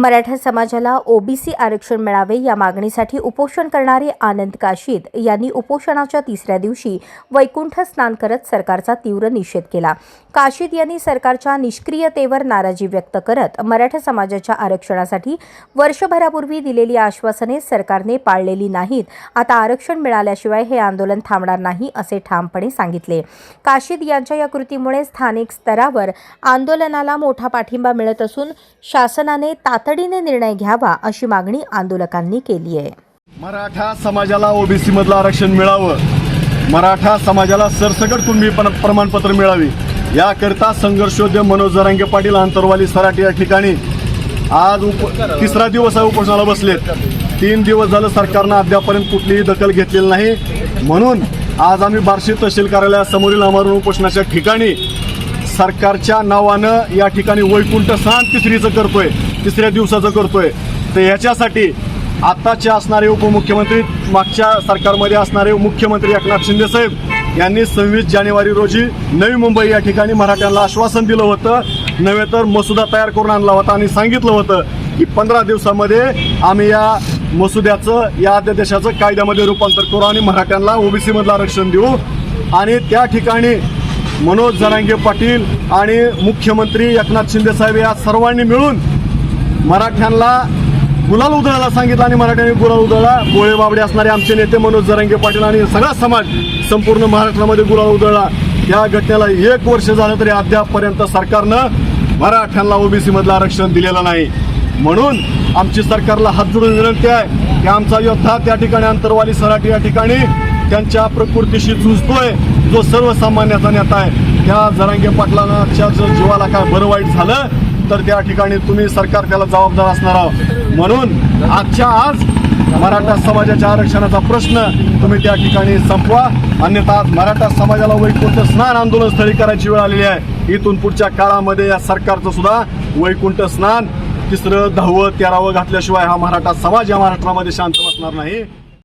मराठा समाजाला ओबीसी आरक्षण मिळावे या मागणीसाठी उपोषण करणारे आनंद काशीद यांनी उपोषणाच्या तिसऱ्या दिवशी वैकुंठ स्नान करत सरकारचा तीव्र निषेध केला. काशीद यांनी सरकारच्या निष्क्रियतेवर नाराजी व्यक्त करत मराठा समाजाच्या आरक्षणासाठी वर्षभरापूर्वी दिलेली आश्वासने सरकारने पाळलेली नाहीत. आता आरक्षण मिळाल्याशिवाय हे आंदोलन थांबणार नाही असे ठामपणे सांगितले. काशीद यांच्या या कृतीमुळे स्थानिक स्तरावर आंदोलनाला मोठा पाठिंबा मिळत असून शासनाने तातडीने निर्णय घ्यावा अशी मागणी आंदोलकांनी केली आहे. मराठा समाजाला ओबीसी मधलं आरक्षण मिळावं. मराठा समाजाला सरसकट कुणबी प्रमाणपत्र मिळावे. याकरिता संघर्षोद्यम मनोज जरांगे पाटील आंतरवाली सराटी या ठिकाणी आज उप तिसरा दिवस आहे उपोषणाला बसलेत. तीन दिवस झालं सरकारनं अद्यापर्यंत कुठलीही दखल घेतलेली नाही. म्हणून आज आम्ही बार्शी तहसील कार्यालयासमोरील अमरण उपोषणाच्या ठिकाणी सरकारच्या नावानं या ठिकाणी वैकुंठ स्नान तिसरीचं करतोय तिसऱ्या दिवसाचं करतोय. तर ह्याच्यासाठी आत्ताचे असणारे उपमुख्यमंत्री मागच्या सरकारमध्ये असणारे मुख्यमंत्री एकनाथ शिंदे साहेब यांनी सव्वीस जानेवारी रोजी नवी मुंबई या ठिकाणी मराठ्यांना आश्वासन दिलं होतं. नव्हे तर मसुदा तयार करून आणला होता आणि सांगितलं होतं की पंधरा दिवसामध्ये आम्ही या मसुद्याचं या अध्यादेशाचं कायद्यामध्ये रूपांतर करू आणि मराठ्यांना ओबीसीमधलं आरक्षण देऊ. आणि त्या ठिकाणी मनोज जरांगे पाटील आणि मुख्यमंत्री एकनाथ शिंदे साहेब या सर्वांनी मिळून मराठ्यांना गुलाल उधळायला सांगितलं आणि मराठ्यांनी गुलाल उधळला. गोळे बाबडे असणारे आमचे नेते मनोज जरांगे पाटील आणि सगळा समाज संपूर्ण महाराष्ट्रामध्ये गुलाल उधळला. या घटनेला एक वर्ष झालं तरी अद्यापपर्यंत सरकारनं मराठ्यांना ओबीसीमधलं आरक्षण दिलेलं नाही. म्हणून आमची सरकारला हात जोडून विनंती आहे की आमचा योद्धा त्या ठिकाणी अंतरवाली सराटी या ठिकाणी त्यांच्या प्रकृतीशी झुजतोय जो सर्वसामान्याचा नेता आहे. त्या जरांगे पाटलांच्या जर जीवाला काय बरं वाईट झालं तर त्या ठिकाणी तुम्ही सरकार त्याला जबाबदार असणार आहोत. म्हणून आजच्या आज मराठा समाजाच्या आरक्षणाचा प्रश्न तुम्ही त्या ठिकाणी संपवा. अन्यथा आज मराठा समाजाला वैकुंठ स्नान आंदोलन स्थळी करायची वेळ आलेली आहे. इथून पुढच्या काळामध्ये या सरकारचं सुद्धा वैकुंठ स्नान तिसरं दहावं तेरावं घातल्याशिवाय हा मराठा समाज या महाराष्ट्रामध्ये शांत बसणार नाही.